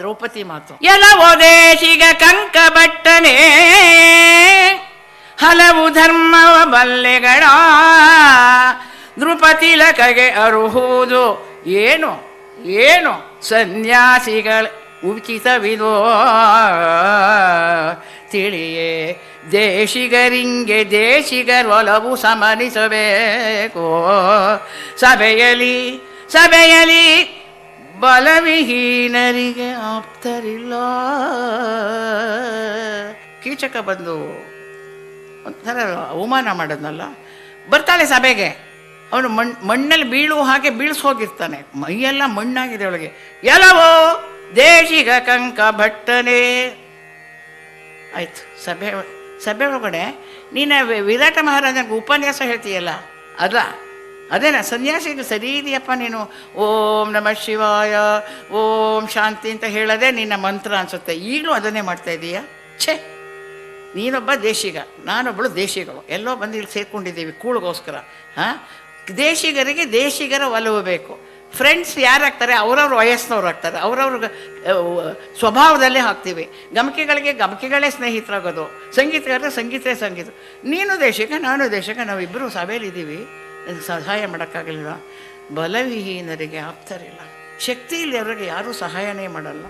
ದ್ರೌಪದಿ ಮಾತು. ಎಲವೋ ದೇಶಿಗ ಕಂಕ ಬಟ್ಟನೆ ಹಲವು ಧರ್ಮವ ಬಲ್ಲೆಗಳ ನೃಪತಿಲಕಗೆ ಅರುಹುದು ಏನು? ಏನು? ಸನ್ಯಾಸಿಗಳ ಉಚಿತವಿದೋ ತಿಳಿಯೇ, ದೇಶಿಗರಿಂಗೆ ದೇಶಿಗರೊಲವು ಸಮನಿಸಬೇಕು. ಸಭೆಯಲಿ ಸಭೆಯಲಿ ಬಲವಿಹೀನರಿಗೆ ಆಪ್ತರಿಲ್ಲ. ಕೀಚಕ ಬಂದು ಒಂಥರ ಅವಮಾನ ಮಾಡೋದ್ನಲ್ಲ. ಬರ್ತಾಳೆ ಸಭೆಗೆ. ಅವನು ಮಣ್, ಮಣ್ಣಲ್ಲಿ ಬೀಳುವ ಹಾಗೆ ಬೀಳ್ಸೋಗಿರ್ತಾನೆ ಮೈಯೆಲ್ಲ ಮಣ್ಣಾಗಿದೆ ಅವಳಿಗೆ. ಎಲ್ಲವೋ ದೇಶಿಗ ಕಂಕ ಭಟ್ಟನೆ. ಆಯಿತು, ಸಭೆ ಸಭೆ ಒಳಗಡೆ ನೀನು ವಿರಾಟ ಮಹಾರಾಜನಿಗೆ ಉಪನ್ಯಾಸ ಹೇಳ್ತೀಯಲ್ಲ. ಅದ ಅದೇನ ಸನ್ಯಾಸಿಗೆ ಸರಿ ಇದೆಯಪ್ಪ ನೀನು, ಓಂ ನಮ ಶಿವಾಯ, ಓಂ ಶಾಂತಿ ಅಂತ ಹೇಳೋದೇ ನಿನ್ನ ಮಂತ್ರ ಅನ್ಸುತ್ತೆ. ಈಗಲೂ ಅದನ್ನೇ ಮಾಡ್ತಾ ಇದೀಯಾ? ಛೇ, ನೀನೊಬ್ಬ ದೇಶಿಗ ನಾನೊಬ್ಬಳು ದೇಶಿಗಳು ಎಲ್ಲೋ ಬಂದು ಇಲ್ಲಿ ಸೇರ್ಕೊಂಡಿದ್ದೀವಿ ಕೂಳಿಗೋಸ್ಕರ, ಹಾಂ? ದೇಶಿಗರಿಗೆ ದೇಶಿಗರ ಒಲವು ಬೇಕು. ಫ್ರೆಂಡ್ಸ್ ಯಾರಾಗ್ತಾರೆ? ಅವ್ರವ್ರ ವಯಸ್ಸಿನವ್ರು ಆಗ್ತಾರೆ. ಅವ್ರವ್ರ ಸ್ವಭಾವದಲ್ಲೇ ಹಾಕ್ತೀವಿ. ಗಮಕಿಗಳಿಗೆ ಗಮಕಿಗಳೇ ಸ್ನೇಹಿತರಾಗೋದು ಸಂಗೀತಗಾರರಿಗೆ ಸಂಗೀತೇ ಸಂಗೀತ. ನೀನು ದೇಶಕ್ಕೆ ನಾನು ದೇಶಿಕ ನಾವಿಬ್ಬರು ಸಭೆಯಲ್ಲಿದ್ದೀವಿ. ಸಹಾಯ ಮಾಡೋಕ್ಕಾಗಲಿಲ್ಲ ಬಲವಿಹೀನರಿಗೆ ಆಪ್ತರಿಲ್ಲ. ಶಕ್ತಿ ಇಲ್ಲದವರಿಗೆ ಯಾರೂ ಸಹಾಯನೇ ಮಾಡಲ್ಲ.